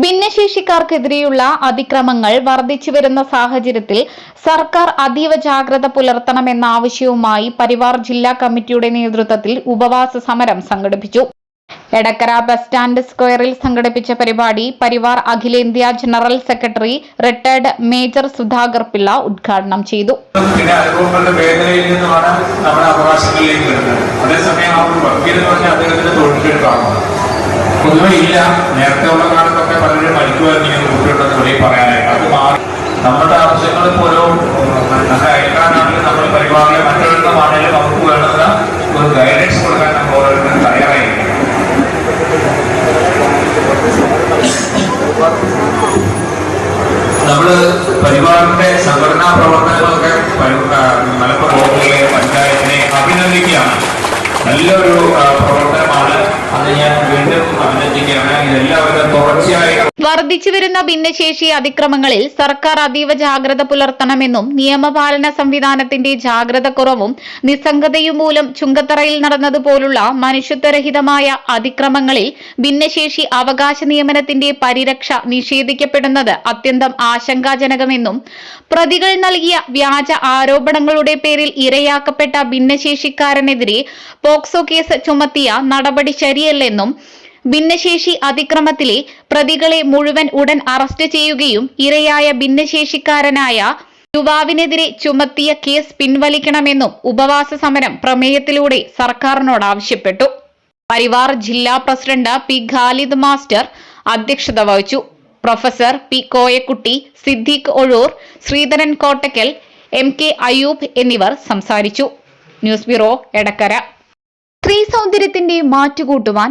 ഭിന്നശേഷിക്കാർക്കെതിരെയുള്ള അതിക്രമങ്ങൾ വർദ്ധിച്ചു വരുന്ന സാഹചര്യത്തിൽ സർക്കാർ അതീവ ജാഗ്രത പുലർത്തണമെന്ന ആവശ്യവുമായി പരിവാർ ജില്ലാ കമ്മിറ്റിയുടെ നേതൃത്വത്തിൽ ഉപവാസ സമരം സംഘടിപ്പിച്ചു. എടക്കര ബസ് സ്റ്റാൻഡ് സ്ക്വയറിൽ സംഘടിപ്പിച്ച പരിപാടി പരിവാർ അഖിലേന്ത്യാ general secretary retired major Sudhakar Pillai ഉദ്ഘാടനം ചെയ്തു. അതേസമയം പൊതുവെ ഇല്ല. നേരത്തെ ഉള്ള കാലത്തൊക്കെ പലരും മരിക്കുമായിരുന്നു ഇങ്ങനെ കുട്ടികളുടെ തൊഴിൽ പറയാനായിട്ട്. അത് മാറി. നമ്മുടെ ആവശ്യങ്ങൾ പോലും നമ്മുടെ അയക്കാനാണെങ്കിലും നമ്മുടെ പരിപാടിയിലെ മറ്റൊരെണ്ണമാണെങ്കിലും നമുക്ക് വേണ്ടുന്ന ഒരു ഗൈഡൻസ് കൊടുക്കാൻ നമ്മൾ ഓരോരുത്തരും തയ്യാറായി നമ്മൾ പരിപാടിന്റെ സംഘടനാ പ്രവർത്തനങ്ങളൊക്കെ മലപ്പുറം പഞ്ചായത്തിനെ അഭിനന്ദിക്കുകയാണ്. നല്ലൊരു ആ, പ്രവർത്തനമാണ് അത് ഞാൻ വീണ്ടും അഭിനന്ദിക്കുകയാണ്. ഇതെല്ലാവരും തുടർച്ചയായി വർദ്ധിച്ചു വരുന്ന ഭിന്നശേഷി അതിക്രമങ്ങളിൽ സർക്കാർ അതീവ ജാഗ്രത പുലർത്തണമെന്നും നിയമപാലന സംവിധാനത്തിന്റെ ജാഗ്രത കുറവും നിസ്സംഗതയും മൂലം ചുങ്കത്തറയിൽ നടന്നതുപോലുള്ള മനുഷ്യത്വരഹിതമായ അതിക്രമങ്ങളിൽ ഭിന്നശേഷി അവകാശ നിയമനത്തിന്റെ പരിരക്ഷ നിഷേധിക്കപ്പെടുന്നത് അത്യന്തം ആശങ്കാജനകമെന്നും പ്രതികൾ നൽകിയ വ്യാജ ആരോപണങ്ങളുടെ പേരിൽ ഇരയാക്കപ്പെട്ട ഭിന്നശേഷിക്കാരനെതിരെ പോക്സോ കേസ് ചുമത്തിയ നടപടി ശരിയല്ലെന്നും ഭിന്നശേഷി അതിക്രമത്തിലെ പ്രതികളെ മുഴുവൻ ഉടൻ അറസ്റ്റ് ചെയ്യുകയും ഇരയായ ഭിന്നശേഷിക്കാരനായ യുവാവിനെതിരെ ചുമത്തിയ കേസ് പിൻവലിക്കണമെന്നും ഉപവാസ സമരം പ്രമേയത്തിലൂടെ സർക്കാരിനോട് ആവശ്യപ്പെട്ടു. പരിവാർ ജില്ലാ പ്രസിഡന്റ് പി ഖാലിദ് മാസ്റ്റർ അധ്യക്ഷത വഹിച്ചു. Professor P Koyakutty Siddique Ozhur Sreedharan Kottakkal M K Ayub എന്നിവർ സംസാരിച്ചു. News bureau Edakkara. സ്ത്രീ സൗന്ദര്യത്തിന്റെ മാറ്റുകൂട്ടുവാൻ